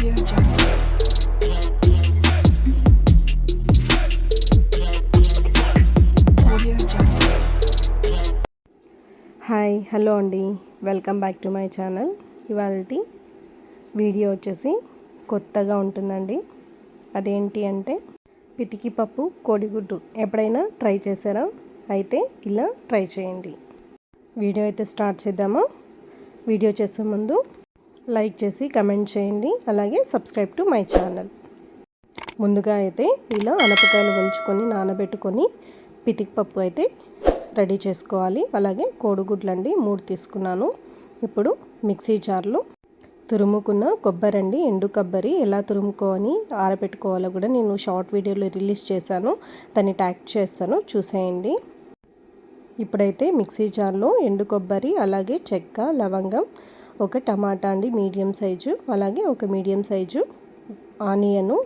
Hi hello అండి. Welcome back to my channel ఇవాళ video వచ్చేసి కొత్తగా ఉంటుందండి. అదేంటి అంటే పితికి పప్పు కోడిగుడ్డు ఎప్పుడైనా ట్రై చేశారా? అయితే ఇలా ట్రై చేయండి. వీడియో అయితే స్టార్ట్ చేద్దామా? వీడియో చేసే ముందు లైక్ చేసి కమెంట్ చేయండి. అలాగే సబ్స్క్రైబ్ టు మై ఛానల్. ముందుగా అయితే ఇలా అనపకాయలు వలుచుకొని నానబెట్టుకొని పితికి పప్పు అయితే రెడీ చేసుకోవాలి. అలాగే కోడిగుడ్లు అండి మూడు తీసుకున్నాను. ఇప్పుడు మిక్సీ జార్లో తురుముకున్న కొబ్బరి అండి ఎండు కొబ్బరి ఎలా తురుముకొని ఆరబెట్టుకోవాలో కూడా నేను షార్ట్ వీడియోలో రిలీజ్ చేశాను. దాన్ని ట్యాగ్ చేస్తాను చూసేయండి. ఇప్పుడైతే మిక్సీ జార్లో ఎండు కొబ్బరి అలాగే చెక్క లవంగం ఒక టమాటా అండి మీడియం సైజు. అలాగే ఒక మీడియం సైజు ఆనియను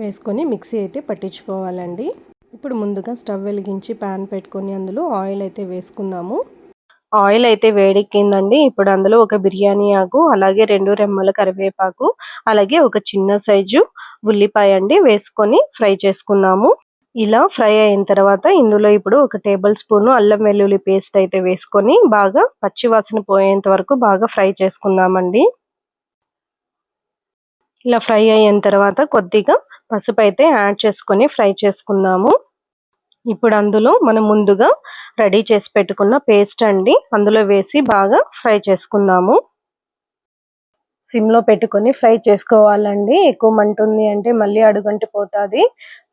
వేసుకొని మిక్సీ అయితే పట్టించుకోవాలండి. ఇప్పుడు ముందుగా స్టవ్ వెలిగించి ప్యాన్ పెట్టుకొని అందులో ఆయిల్ అయితే వేసుకుందాము. ఆయిల్ అయితే వేడెక్కిందండి. ఇప్పుడు అందులో ఒక బిర్యానీ ఆకు అలాగే రెండు రెమ్మల కరివేపాకు అలాగే ఒక చిన్న సైజు ఉల్లిపాయ అండి వేసుకొని ఫ్రై చేసుకుందాము. ఇలా ఫ్రై అయిన తర్వాత ఇందులో ఇప్పుడు ఒక టేబుల్ స్పూన్ అల్లం వెల్లుల్లి పేస్ట్ అయితే వేసుకొని బాగా పచ్చి వాసన పోయేంత వరకు బాగా ఫ్రై చేసుకుందామండి. ఇలా ఫ్రై అయిన తర్వాత కొద్దిగా పసుపు అయితే యాడ్ చేసుకొని ఫ్రై చేసుకుందాము. ఇప్పుడు అందులో మనం ముందుగా రెడీ చేసి పెట్టుకున్న పేస్ట్ అండి అందులో వేసి బాగా ఫ్రై చేసుకుందాము. సిమ్లో పెట్టుకొని ఫ్రై చేసుకోవాలండి. ఎక్కువ మంటుంది అంటే మళ్ళీ అడుగంటి పోతుంది.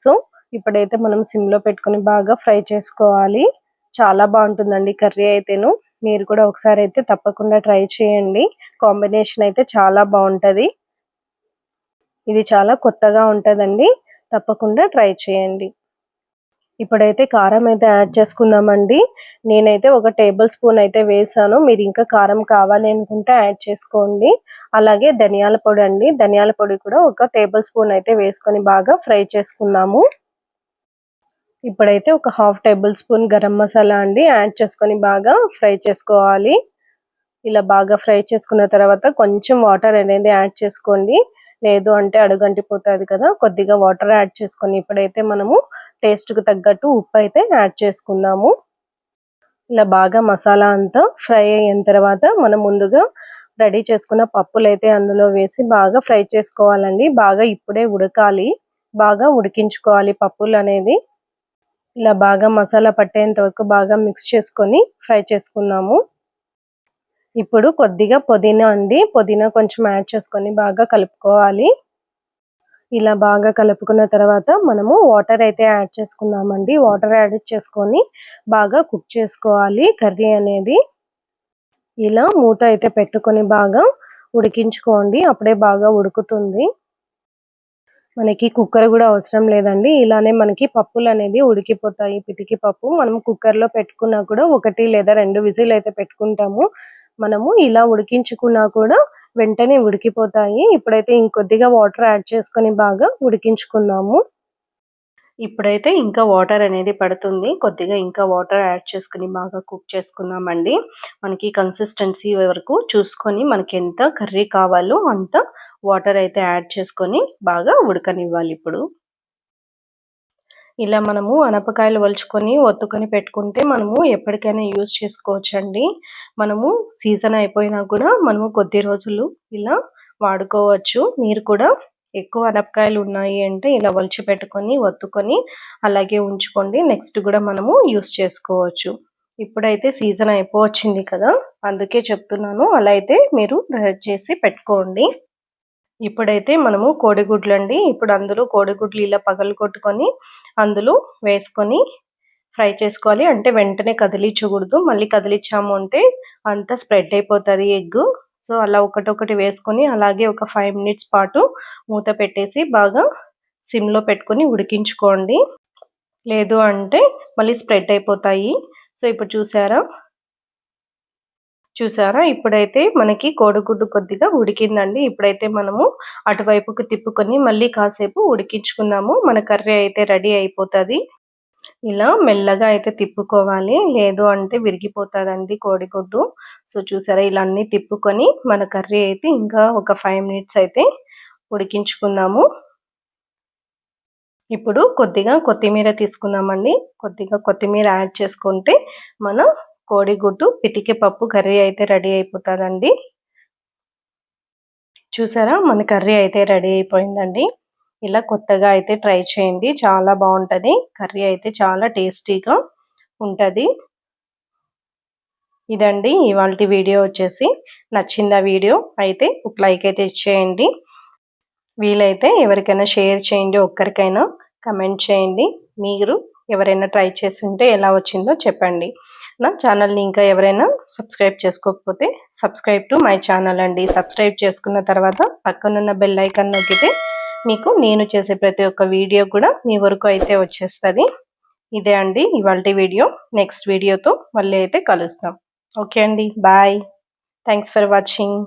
సో ఇప్పుడైతే మనం సిమ్లో పెట్టుకొని బాగా ఫ్రై చేసుకోవాలి. చాలా బాగుంటుందండి కర్రీ అయితేను. మీరు కూడా ఒకసారి అయితే తప్పకుండా ట్రై చేయండి. కాంబినేషన్ అయితే చాలా బాగుంటుంది. ఇది చాలా కొత్తగా ఉంటుందండి. తప్పకుండా ట్రై చేయండి. ఇప్పుడైతే కారం అయితే యాడ్ చేసుకుందామండి. నేనైతే ఒక టేబుల్ స్పూన్ అయితే వేసాను. మీరు ఇంకా కారం కావాలి అనుకుంటే యాడ్ చేసుకోండి. అలాగే ధనియాల పొడి అండి. ధనియాల పొడి కూడా ఒక టేబుల్ స్పూన్ అయితే వేసుకొని బాగా ఫ్రై చేసుకుందాము. ఇప్పుడైతే ఒక half tablespoon garam masala అండి. యాడ్ చేసుకొని బాగా ఫ్రై చేసుకోవాలి. ఇలా బాగా ఫ్రై చేసుకున్న తర్వాత కొంచెం వాటర్ అనేది యాడ్ చేసుకోండి. లేదు అంటే అడుగంటిపోతుంది కదా. కొద్దిగా వాటర్ యాడ్ చేసుకొని ఇప్పుడైతే మనము టేస్ట్కి తగ్గట్టు ఉప్పు అయితే యాడ్ చేసుకుందాము. ఇలా బాగా మసాలా అంతా ఫ్రై అయిన తర్వాత మనం ముందుగా రెడీ చేసుకున్న పప్పులు అయితే అందులో వేసి బాగా ఫ్రై చేసుకోవాలండి. బాగా ఇప్పుడే ఉడకాలి. బాగా ఉడికించుకోవాలి పప్పులు అనేది ఇలా బాగా మసాలా పట్టేంత వరకు బాగా మిక్స్ చేసుకొని ఫ్రై చేసుకుందాము ఇప్పుడు కొద్దిగా పుదీనా అండి. పుదీనా కొంచెం యాడ్ చేసుకొని బాగా కలుపుకోవాలి. ఇలా బాగా కలుపుకున్న తర్వాత మనము వాటర్ అయితే యాడ్ చేసుకుందామండి వాటర్ యాడ్ చేసుకొని బాగా కుక్ చేసుకోవాలి కర్రీ అనేది. ఇలా మూత అయితే పెట్టుకొని బాగా ఉడికించుకోండి. అప్పుడే బాగా ఉడుకుతుంది. మనకి కుక్కర్ కూడా అవసరం లేదండి. ఇలానే మనకి పప్పులు అనేది ఉడికిపోతాయి. పితికి పప్పు మనం కుక్కర్లో పెట్టుకున్నా కూడా ఒకటి లేదా రెండు విజిల్ అయితే పెట్టుకుంటాము. మనము ఇలా ఉడికించుకున్నా కూడా వెంటనే ఉడికిపోతాయి. ఇప్పుడైతే ఇంకొద్దిగా వాటర్ యాడ్ చేసుకొని బాగా ఉడికించుకుందాము. ఇప్పుడైతే ఇంకా వాటర్ అనేది పడుతుంది. కొద్దిగా ఇంకా వాటర్ యాడ్ చేసుకుని బాగా కుక్ చేసుకుందామండి. మనకి కన్సిస్టెన్సీ వరకు చూసుకొని మనకి ఎంత కర్రీ కావాలో అంత వాటర్ అయితే యాడ్ చేసుకొని బాగా ఉడకనివ్వాలి ఇప్పుడు. ఇలా మనము అనపకాయలు వలుచుకొని ఒత్తుకొని పెట్టుకుంటే మనము ఎప్పటికైనా యూజ్ చేసుకోవచ్చండి. మనము సీజన్ అయిపోయినా కూడా మనము కొద్ది రోజులు ఇలా వాడుకోవచ్చు. మీరు కూడా ఎక్కువ అనపకాయలు ఉన్నాయి అంటే ఇలా వలిచి పెట్టుకొని ఒత్తుకొని అలాగే ఉంచుకోండి. నెక్స్ట్ కూడా మనము యూస్ చేసుకోవచ్చు. ఇప్పుడైతే సీజన్ అయిపోవచ్చింది కదా అందుకే చెప్తున్నాను. అలా అయితే మీరు రెడీ చేసి పెట్టుకోండి. ఇప్పుడైతే మనము కోడిగుడ్లు అండి ఇప్పుడు అందులో కోడిగుడ్లు ఇలా పగలు కొట్టుకొని అందులో వేసుకొని ఫ్రై చేసుకోవాలి. అంటే వెంటనే కదిలించకూడదు. మళ్ళీ కదిలించాము అంటే అంతా స్ప్రెడ్ అయిపోతుంది ఎగ్ సో అలా ఒకటొకటి వేసుకొని అలాగే ఒక ఫైవ్ మినిట్స్ పాటు మూత పెట్టేసి బాగా సిమ్లో పెట్టుకొని ఉడికించుకోండి. లేదు అంటే మళ్ళీ స్ప్రెడ్ అయిపోతాయి. సో ఇప్పుడు చూసారా? చూసారా? ఇప్పుడైతే మనకి కోడిగుడ్డు కొద్దిగా ఉడికిందండి. ఇప్పుడైతే మనము అటువైపుకు తిప్పుకొని మళ్ళీ కాసేపు ఉడికించుకుందాము. మన కర్రీ అయితే రెడీ అయిపోతుంది. ఇలా మెల్లగా అయితే తిప్పుకోవాలి. లేదు అంటే విరిగిపోతుందండి కోడిగుడ్డు. సో చూసారా? ఇలా అన్నీ తిప్పుకొని మన కర్రీ అయితే ఇంకా ఒక ఫైవ్ మినిట్స్ అయితే ఉడికించుకుందాము. ఇప్పుడు కొద్దిగా కొత్తిమీర తీసుకుందామండి. కొద్దిగా కొత్తిమీర యాడ్ చేసుకుంటే మన కోడిగుడ్డు పితికి పప్పు కర్రీ అయితే రెడీ అయిపోతుందండి. చూసారా? మన కర్రీ అయితే రెడీ అయిపోయిందండి. ఇలా కొత్తగా అయితే ట్రై చేయండి. చాలా బాగుంటుంది. కర్రీ అయితే చాలా టేస్టీగా ఉంటుంది. ఇదండి ఇవాళ వీడియో వచ్చేసి. నచ్చిందా వీడియో అయితే ఒక లైక్ అయితే ఇచ్చేయండి. వీలైతే ఎవరికైనా షేర్ చేయండి. ఒక్కరికైనా కమెంట్ చేయండి. మీరు ఎవరైనా ట్రై చేసి ఉంటే ఎలా వచ్చిందో చెప్పండి. నా ఛానల్ని ఇంకా ఎవరైనా సబ్స్క్రైబ్ చేసుకోకపోతే సబ్స్క్రైబ్ టు మై ఛానల్ అండి. సబ్స్క్రైబ్ చేసుకున్న తర్వాత పక్కనున్న బెల్ ఐకాన్ నొక్కితే మీకు నేను చేసే ప్రతి ఒక్క వీడియో కూడా మీ వరకు అయితే వచ్చేస్తుంది. ఇదే అండి ఇవాళ వీడియో. నెక్స్ట్ వీడియోతో మళ్ళీ అయితే కలుస్తాం. ఓకే అండి. బాయ్. Thanks for watching.